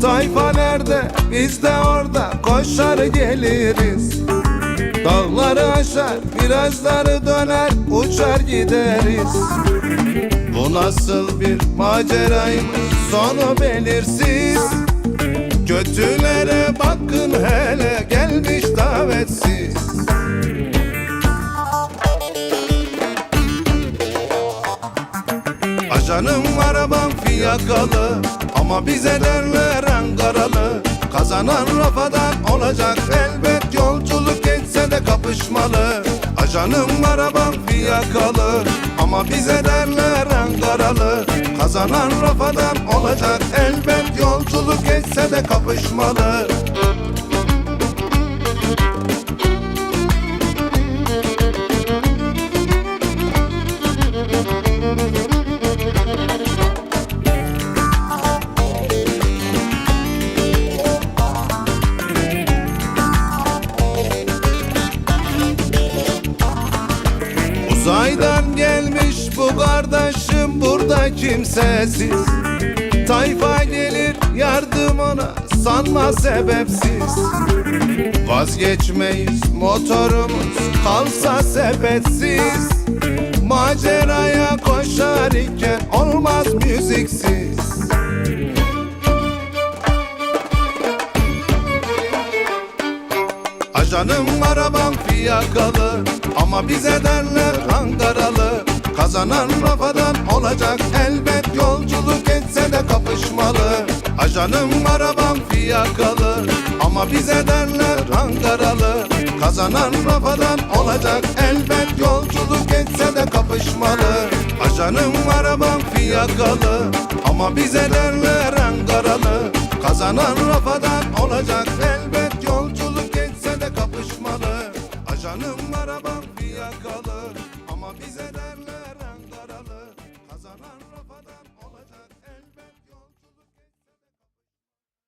Tayfa nerede? Biz de orada. Koşar geliriz. Dağları aşar virajları döner uçar gideriz. Bu nasıl bir maceraymış sonu belirsiz Ajanım arabam fiyakalı. Ama bize derler Ankaralı. Kazanan rafadan olacak elbet. Yolculuk etse de kapışmalı. Ajanım arabam fiyakalı. Ama bize derler Ankaralı. Kazanan rafadan olacak elbet. Yolculuk etse de kapışmalı Uzaydan gelmiş bu kardeşim burada kimsesiz. Tayfa gelir yardım ona sanma sebepsiz. Vazgeçmeyiz motorumuz kalsa sepetsiz. Maceraya koşar iken olmaz müziksiz Ajanım arabam fiyakalı Ama bize derler Ankaralı. Kazanan rafadan olacak elbet Yolculuk etse de kapışmalı. Ajanım arabam fiyakalı Ama bize derler Ankaralı. Kazanan rafadan olacak elbet Yolculuk etse de kapışmalı. Ajanım arabam fiyakalı Ama bize derler Ankaralı. Kazanan rafadan olacak